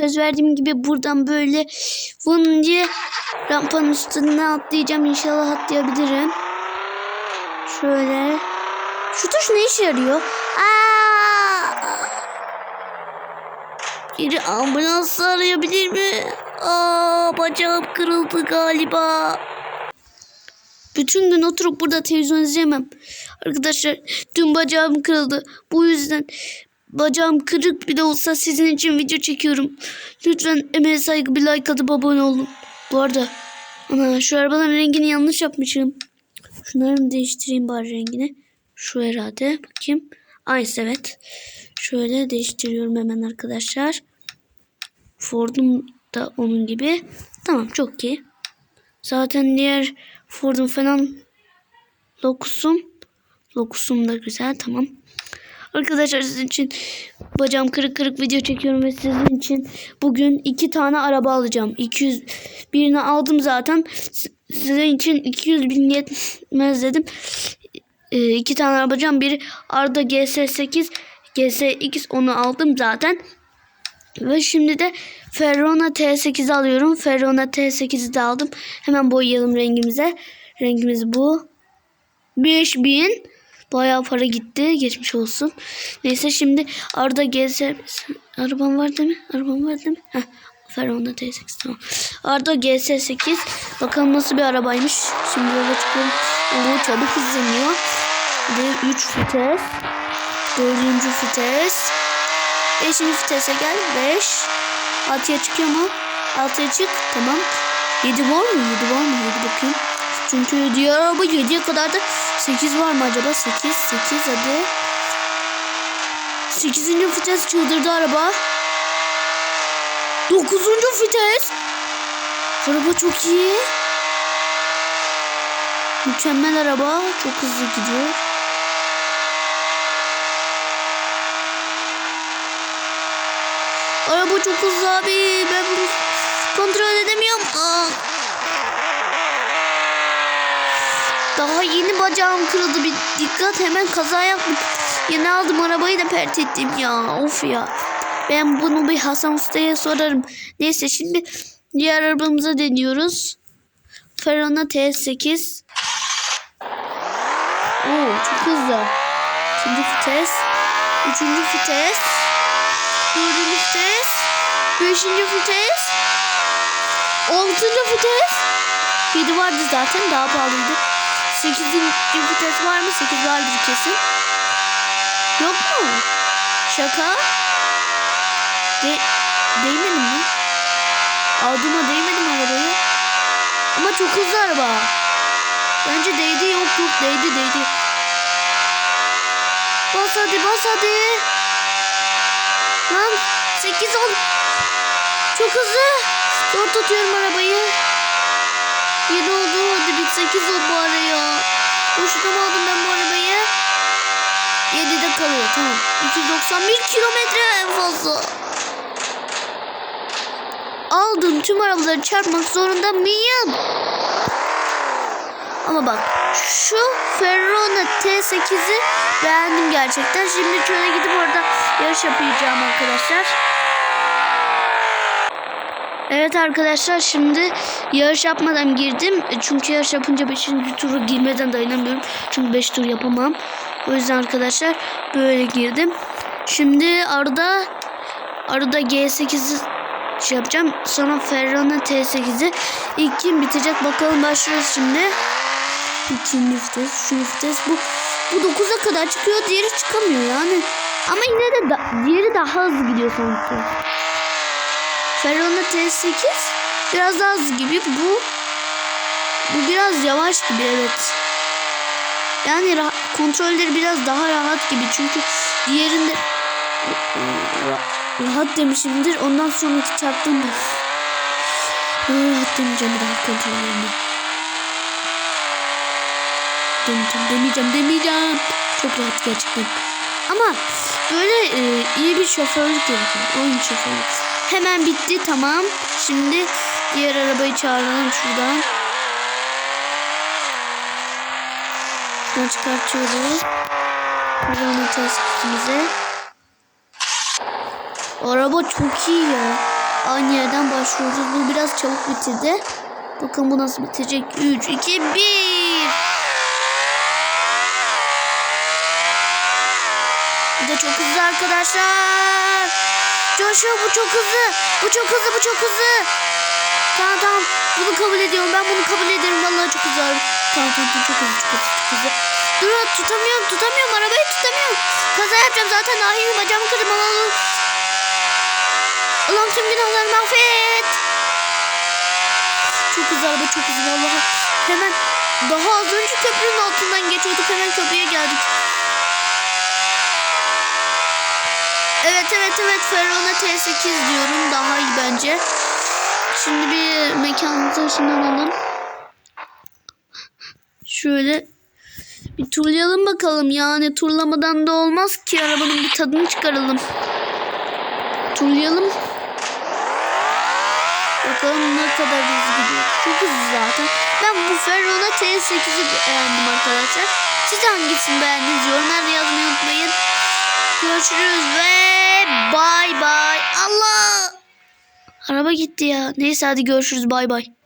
söz verdiğim gibi buradan böyle vın diye rampanın üstüne atlayacağım. İnşallah atlayabilirim. Şöyle. Şu tuş ne işe yarıyor? Aa! Biri ambulans arayabilir mi? Aa, bacağım kırıldı galiba. Bütün gün oturup burada televizyon izleyemem. Arkadaşlar dün bacağım kırıldı. Bu yüzden bacağım kırık bile olsa sizin için video çekiyorum. Lütfen emeğe saygı bir like atıp abone olun. Bu arada ana şu arabanın rengini yanlış yapmışım. Şunları değiştireyim bari rengini. Şu herhalde. Bakayım. Aynısı evet. Şöyle değiştiriyorum hemen arkadaşlar. Ford'un da onun gibi. Tamam çok iyi. Zaten diğer Ford'un falan Locus'um. Locus'um da güzel tamam. Arkadaşlar sizin için bacağım kırık kırık video çekiyorum ve sizin için bugün iki tane araba alacağım. 200 birini aldım zaten. Sizin için 200 bin yetmez dedim. Ee, iki tane araba alacağım. Biri Arda GS8 GS2 onu aldım zaten. Ve şimdi de Ferrona T8 alıyorum. Ferrona T8'i de aldım. Hemen boyayalım rengimize. Rengimiz bu. 5000 Bayağı para gitti. Geçmiş olsun. Neyse şimdi Arda GS Arabam var değil mi? Arabam var değil mi? Heh. Ferrona T8 tamam. Arda GS8. Bakalım nasıl bir arabaymış. Şimdi yola çıkıyorum. Oo, çabuk hızlanıyor. Bir 3 vites. Dördüncü vites. Beşinci vitese gel. Beş. Altıya çıkıyor mu? Altıya çık. Tamam. Yedi var mı? Yedi var mı? Yedi bakayım. Çünkü diğer araba yediye kadar da sekiz var mı acaba? Sekiz. Sekiz hadi. Sekizinci vites çıldırdı araba. Dokuzuncu vites. Araba çok iyi. Mükemmel araba. Çok hızlı gidiyor. Araba çok hızlı abi. Ben bunu kontrol edemiyorum. Aa. Daha yeni bacağım kırıldı. Bir dikkat hemen kaza yapmış. Yeni aldım arabayı da pert ettim ya. Of ya. Ben bunu bir Hasan Usta'ya sorarım. Neyse şimdi diğer arabamıza deniyoruz. Ferrona T8. Oo çok hızlı. İkinci vites. Üçüncü vites. Dördüncü vites. Beşinci vites. Altıncı vites. Yedi vardı zaten daha pahalıydı. Sekizinci vites var mı? Sekiz vardır kesin. Yok mu? Şaka. De değmedim mi? Aldığıma değmedim arabayı. Ama çok hızlı araba. Bence değdi yok yok değdi değdi. Bas hadi bas hadi. Lan 8 10. Çok hızlı. Zor tutuyorum arabayı. 7 oldu hadi bir 8 ol bari ya. Boşuna mı aldım ben bu arabayı? 7'de kalıyor tamam. 291 kilometre en fazla. Aldım tüm arabaları çarpmak zorunda mıyım? Ama bak şu Ferrona T8'i beğendim gerçekten. Şimdi şöyle gidip orada yarış yapacağım arkadaşlar. Evet arkadaşlar şimdi yarış yapmadan girdim. Çünkü yarış yapınca 5. turu girmeden dayanamıyorum. Çünkü 5 tur yapamam. O yüzden arkadaşlar böyle girdim. Şimdi arada arada G8'i şey yapacağım. Sonra Ferrari T8'i ilk kim bitecek bakalım başlıyoruz şimdi. İkinci vites, üçüncü vites. Bu bu 9'a kadar çıkıyor, diğeri çıkamıyor yani. Ama yine de da, diğeri daha hızlı gidiyor sanki. Ferrari T8 biraz daha hızlı gibi. Bu bu biraz yavaş gibi evet. Yani kontrolleri biraz daha rahat gibi. Çünkü diğerinde ra- rahat demişimdir. Ondan sonraki çarptığımda rahat demeyeceğim daha kontrollerini. Demeyeceğim, demeyeceğim, demeyeceğim. Çok rahat gerçekten. Ama böyle e, iyi bir şoförlük gerekiyor. Oyun şoförlük. Hemen bitti tamam. Şimdi diğer arabayı çağıralım şuradan. Şuradan çıkartıyoruz. Buradan tespitimize. Araba çok iyi ya. aynı yerden başlıyoruz. Bu biraz çabuk bitirdi. Bakalım bu nasıl bitecek. 3, 2, 1. Bu da çok hızlı arkadaşlar. Coşuyor bu çok hızlı. Bu çok hızlı bu çok hızlı. Tamam tamam bunu kabul ediyorum. Ben bunu kabul ederim. Vallahi çok hızlı. Tamam tamam çok hızlı çok hızlı hızlı. Dur tutamıyorum tutamıyorum arabayı tutamıyorum. Kaza yapacağım zaten ahim bacağımı kırdım. Allah'ım. Allah'ım tüm günahlarımı affet. Çok hızlı araba çok hızlı vallahi. Hemen daha az önce köprünün altından geçiyorduk. Hemen köprüye geldik. Evet evet evet Ferrona T8 diyorum. Daha iyi bence. Şimdi bir mekanımıza ışınlanalım. Şöyle bir turlayalım bakalım. Yani turlamadan da olmaz ki. Arabanın bir tadını çıkaralım. Turlayalım. Bakalım ne kadar hızlı gidiyor. Çok hızlı zaten. Ben bu Ferrona T8'i beğendim arkadaşlar. Siz hangisini beğendiniz? Yorumlarda yazmayı unutmayın. Görüşürüz ve bay bay. Allah! Araba gitti ya. Neyse hadi görüşürüz bay bay.